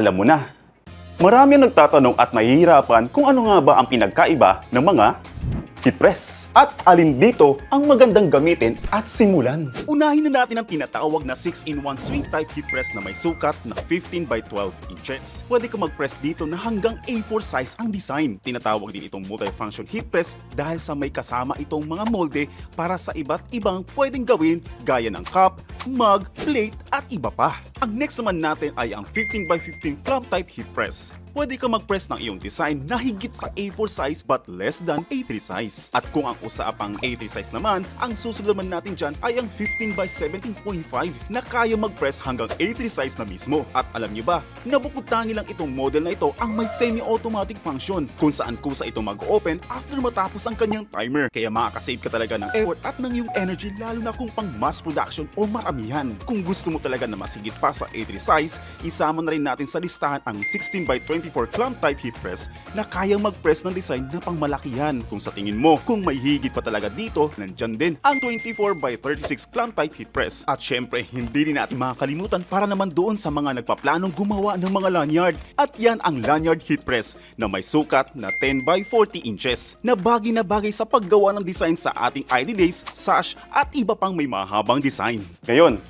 alam mo na. Marami ang nagtatanong at nahihirapan kung ano nga ba ang pinagkaiba ng mga heat press. At alin dito ang magandang gamitin at simulan. Unahin na natin ang tinatawag na 6-in-1 swing type heat press na may sukat na 15 by 12 inches. Pwede ka mag-press dito na hanggang A4 size ang design. Tinatawag din itong multifunction heat press dahil sa may kasama itong mga molde para sa iba't ibang pwedeng gawin gaya ng cup, mug, plate at iba pa. Ang next naman natin ay ang 15 by 15 club type heat press. Pwede ka mag-press ng iyong design na higit sa A4 size but less than A3 size. At kung ang usapang A3 size naman, ang susunod naman natin dyan ay ang 15 by 17.5 na kaya mag-press hanggang A3 size na mismo. At alam nyo ba, nabukod tangi lang itong model na ito ang may semi-automatic function kung saan kusa ito mag-open after matapos ang kanyang timer. Kaya makakasave ka talaga ng effort at ng iyong energy lalo na kung pang mass production o maramihan. Kung gusto mo talaga na masigit pa sa A3 size, isama na rin natin sa listahan ang 16 by 24 clamp type heat press na kayang mag-press ng design na pangmalakihan. Kung sa tingin mo, kung may higit pa talaga dito, nandyan din ang 24 by 36 clamp type heat press. At syempre, hindi rin natin makakalimutan para naman doon sa mga nagpaplanong gumawa ng mga lanyard. At yan ang lanyard heat press na may sukat na 10 by 40 inches na bagay na bagay sa paggawa ng design sa ating ID days, sash at iba pang may mahabang design. Ngayon,